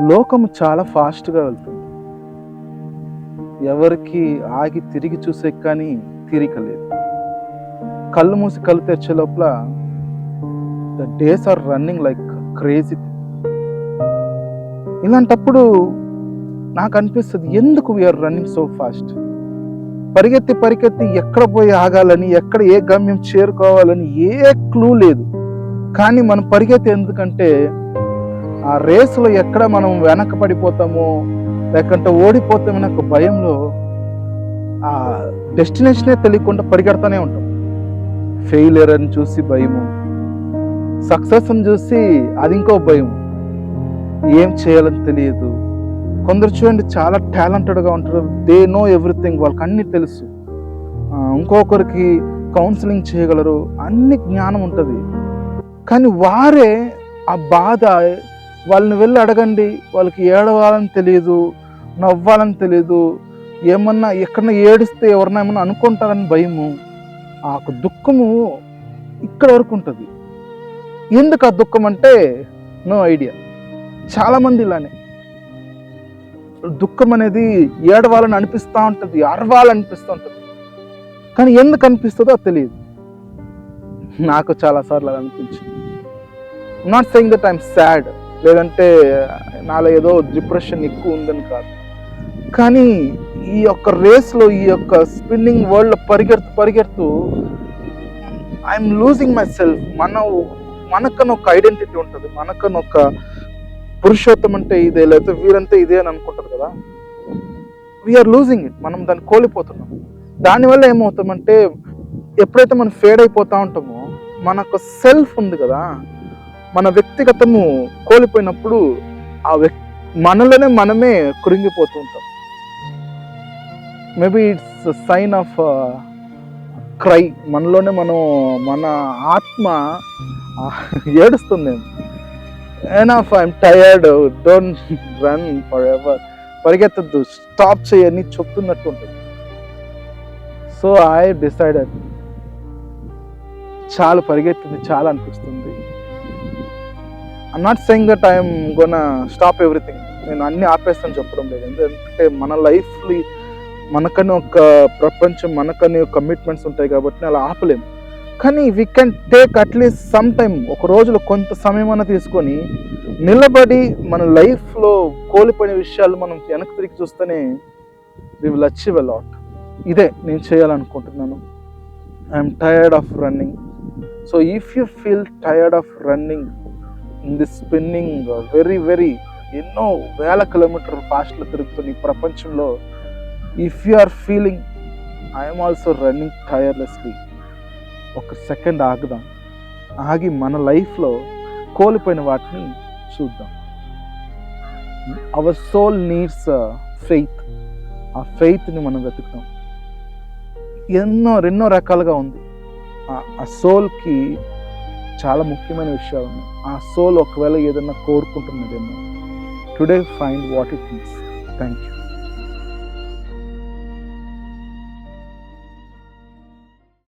లోకము చాలా ఫాస్ట్గా వెళ్తుంది. ఎవరికి ఆగి తిరిగి చూసే కానీ తీరిక లేదు. కళ్ళు మూసి కళ్ళు తెచ్చే లోపల the days are running like crazy ఇలాంటప్పుడు నాకు అనిపిస్తుంది ఎందుకు వీఆర్ రన్నింగ్ సో ఫాస్ట్ పరిగెత్తి పరిగెత్తి ఎక్కడ పోయి ఆగాలని ఎక్కడ ఏ గమ్యం చేరుకోవాలని ఏ క్లూ లేదు. కానీ మనం పరిగెత్తి ఎందుకంటే ఆ రేసులో ఎక్కడ మనం వెనక పడిపోతామో లేకుంటే ఓడిపోతామనే ఒక భయంలో ఆ డెస్టినేషనే తెలియకుండా పరిగెడతానే ఉంటాం. ఫెయిలియర్ అని చూసి భయము సక్సెస్ అని చూసి అది ఇంకో భయం. ఏం చేయాలని తెలియదు. కొందరు చూడండి చాలా టాలెంటెడ్గా ఉంటారు. దే నో ఎవ్రీథింగ్ వాళ్ళకి అన్ని తెలుసు. ఇంకొకరికి కౌన్సిలింగ్ చేయగలరు. అన్ని జ్ఞానం ఉంటుంది. కానీ వారే ఆ బాధ వాళ్ళని వెళ్ళి అడగండి. వాళ్ళకి ఏడవాలని తెలియదు నవ్వాలని తెలియదు ఏమన్నా ఎక్కడన్నా ఏడిస్తే ఎవరన్నా ఏమన్నా అనుకుంటారని భయము. ఆ దుఃఖము ఇక్కడ వరకు ఉంటుంది. ఎందుకు ఆ దుఃఖం అంటే నో ఐడియా. చాలామంది ఇలానే. దుఃఖం అనేది ఏడవాలని అనిపిస్తూ ఉంటుంది అరవాలనిపిస్తూ ఉంటుంది. కానీ ఎందుకు అనిపిస్తుందో అది తెలియదు. నాకు చాలాసార్లు అలా అనిపించింది. Not saying that I'm sad లేదంటే నాలో ఏదో డిప్రెషన్ ఎక్కువ ఉందని కాదు. కానీ ఈ యొక్క రేస్లో ఈ యొక్క స్పిన్నింగ్ వరల్డ్లో పరిగెడుతూ పరిగెడుతూ ఐఎమ్ లూజింగ్ మై సెల్ఫ్ మన మనకన్నా ఒక ఐడెంటిటీ ఉంటుంది. మనకన్నా ఒక పురుషోత్తం అంటే ఇదే లేకపోతే వీరంతా ఇదే అని అనుకుంటారు కదా. వీఆర్ లూజింగ్ ఇట్ మనం దాన్ని కోల్పోతున్నాం. దానివల్ల ఏమవుతామంటే ఎప్పుడైతే మనం ఫేడ్ అయిపోతూ ఉంటామో మనకు సెల్ఫ్ ఉంది కదా. మన వ్యక్తిగతము కోల్పోయినప్పుడు ఆ వ్యక్ మనలోనే మనమే కృంగిపోతూ ఉంటాం. Maybe it's sign of cry మనలోనే మనం మన ఆత్మ ఏడుస్తుంది. ఎన్ enough I'm tired don't run forever పరిగెత్తద్దు. Stop చేయని చెప్తున్నట్టు ఉంటుంది. సో ఐ డిసైడెడ్ చాలా పరిగెత్తింది చాలా అనిపిస్తుంది. Not saying that I'm gonna stop everything నేను అన్ని ఆపేస్తాను చెప్పడం లేదు. ఎందుకంటే మన లైఫ్లీ మనకని ఒక ప్రపంచం మనకని కమిట్మెంట్స్ ఉంటాయి కాబట్టి అలా ఆపలేము కానీ we can take at least some time ఒక రోజులో కొంత సమయం అన్న తీసుకొని నిలబడి మన లైఫ్లో కోల్పోయిన విషయాలు మనం వెనక్కి తిరిగి చూస్తేనే వి విల్ అచీవ్ అలాట్ ఇదే నేను చేయాలనుకుంటున్నాను. I'm tired of running so if you feel tired of running in the spinning very very ఎన్నో వేల కిలోమీటర్ ఫాస్ట్లో తిరుగుతున్న ఈ ప్రపంచంలో if you are feeling I'm also running tirelessly ఒక సెకండ్ ఆగుదాం. ఆగి మన లైఫ్లో కోల్పోయిన వాటిని చూద్దాం. అవర్ సోల్ నీడ్స్ ఫెయిత్ ఆ ఫెయిత్ని మనం వెతుకుతాం. ఎన్నో ఎన్నో రకాలుగా ఉంది. ఆ- ఆ సోల్కి చాలా ముఖ్యమైన విషయాలు ఉన్నాయి ఆ సోల్ ఒకవేళ ఏదైనా కోరుకుంటున్నదేమో today find what it means thank you